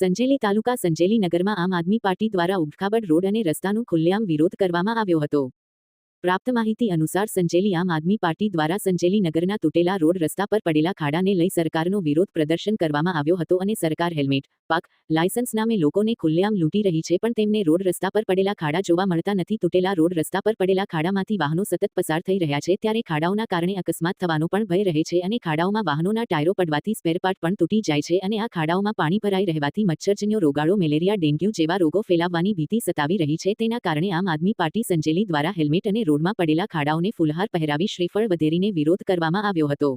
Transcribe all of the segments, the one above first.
સંજેલી તાલુકા સંજેલી નગરમાં આમ આદમી પાર્ટી દ્વારા ઉબખાબડ રોડ અને રસ્તાનું ખુલ્લેઆમ વિરોધ કરવામાં આવ્યો હતો. પ્રાપ્ત માહિતી અનુસાર સંજેલી આમ આદમી પાર્ટી દ્વારા સંજેલી નગરના તૂટેલા રોડ રસ્તા પર પડેલા ખાડાને લઈ સરકારનો વિરોધ પ્રદર્શન કરવામાં આવ્યો હતો અને સરકાર હેલ્મેટ, પાક, લાયસન્સ નામે લોકોને ખુલ્લેઆમ લૂંટી રહી છે પણ તેમને રોડ રસ્તા પર પડેલા ખાડા જોવા મળતા નથી. તૂટેલા રોડ રસ્તા પર પડેલા ખાડામાંથી વાહનો સતત પસાર થઈ રહ્યા છે ત્યારે ખાડાઓના કારણે અકસ્માત થવાનો પણ ભય રહે છે અને ખાડાઓમાં વાહનોના ટાયરો પડવાથી સ્પેરપાર્ટ પણ તૂટી જાય છે અને આ ખાડાઓમાં પાણી ભરાઈ રહેવાથી મચ્છરજન્ય રોગાળો, મેલેરિયા, ડેન્ગ્યુ જેવા રોગો ફેલાવવાની ભીતિ સતાવી રહી છે. તેના કારણે આમ આદમી પાર્ટી સંજેલી દ્વારા હેલ્મેટ અને રોડમાં પડેલા ખાડાઓને ફુલહાર પહેરાવી શ્રીફળ વધેરીને વિરોધ કરવામાં આવ્યો હતો.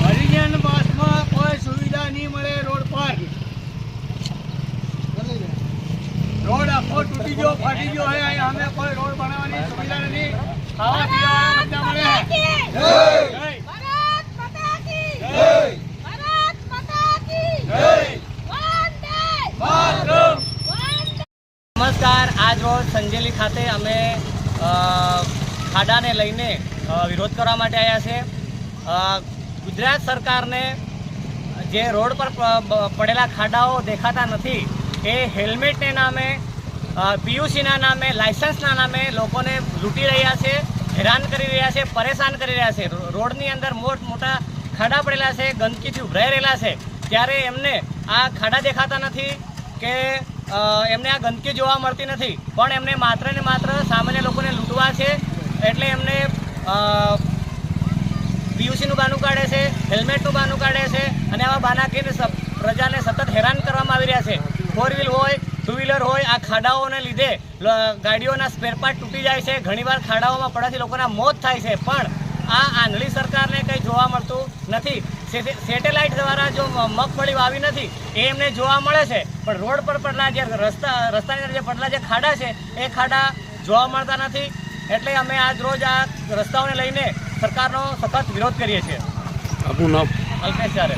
હરિજન બસમાં કોઈ સુવિધા નહીં મળે રોડ પર. રોડ આખો તૂટી ગયો ફાટી ગયો હોય અહીં અમે કોઈ રોડ બનાવવાની સુવિધા નથી. ખાવા પીવા બધા મળે. જય! ભારત માતા કી! જય! ભારત માતા કી! જય! વંદે! માતરમ! વંદે! નમસ્કાર. આજ રોજ સંજેલી ખાતે અમે ખાડાને લઈને વિરોધ કરવા માટે આવ્યા છે ગુજરાત સરકારને જે રોડ પર પડેલા ખાડાઓ દેખાતા નથી, એ હેલ્મેટને નામે પીયુસીના નામે, લાયસન્સના નામે લોકોને લૂંટી રહ્યા છે, હેરાન કરી રહ્યા છે, પરેશાન કરી રહ્યા છે. રોડની અંદર મોટ મોટા ખાડા પડેલા છે, ગંદકીથી ઉભરાઈ રહેલા છે. ત્યારે એમને આ ખાડા દેખાતા નથી કે એમને આ ગંદકી જોવા મળતી નથી. પણ એમને માત્ર ને માત્ર સામાન્ય લોકોને લૂંટવા છે, એટલે એમને પીયુસીનું બાનું કાઢે છે, હેલ્મેટનું બાનું કાઢે છે અને આવા બાનાકીને પ્રજાને સતત હેરાન કરવામાં આવી રહ્યા છે. ફોર વ્હીલ હોય ટુ વ્હીલર હોય, આ ખાડાઓને લીધે ગાડીઓના સ્પેરપાર્ટ તૂટી જાય છે. ઘણીવાર ખાડાઓમાં પડવાથી લોકોના મોત થાય છે. પણ આ આંધળી સરકારને કંઈ જોવા મળતું નથી. સેટેલાઇટ દ્વારા જો મગફળી વાવી નથી, એ એમને જોવા મળે છે. પણ રોડ પર પડેલા જે રસ્તા, રસ્તાની અંદર જે પડેલા જે ખાડા છે, એ ખાડા જોવા મળતા નથી. એટલે અમે આજ રોજ આ રસ્તાઓને લઈને સરકારનો સખત વિરોધ કરીએ છીએ. આપનું નામ? અલ્પેશ ચારે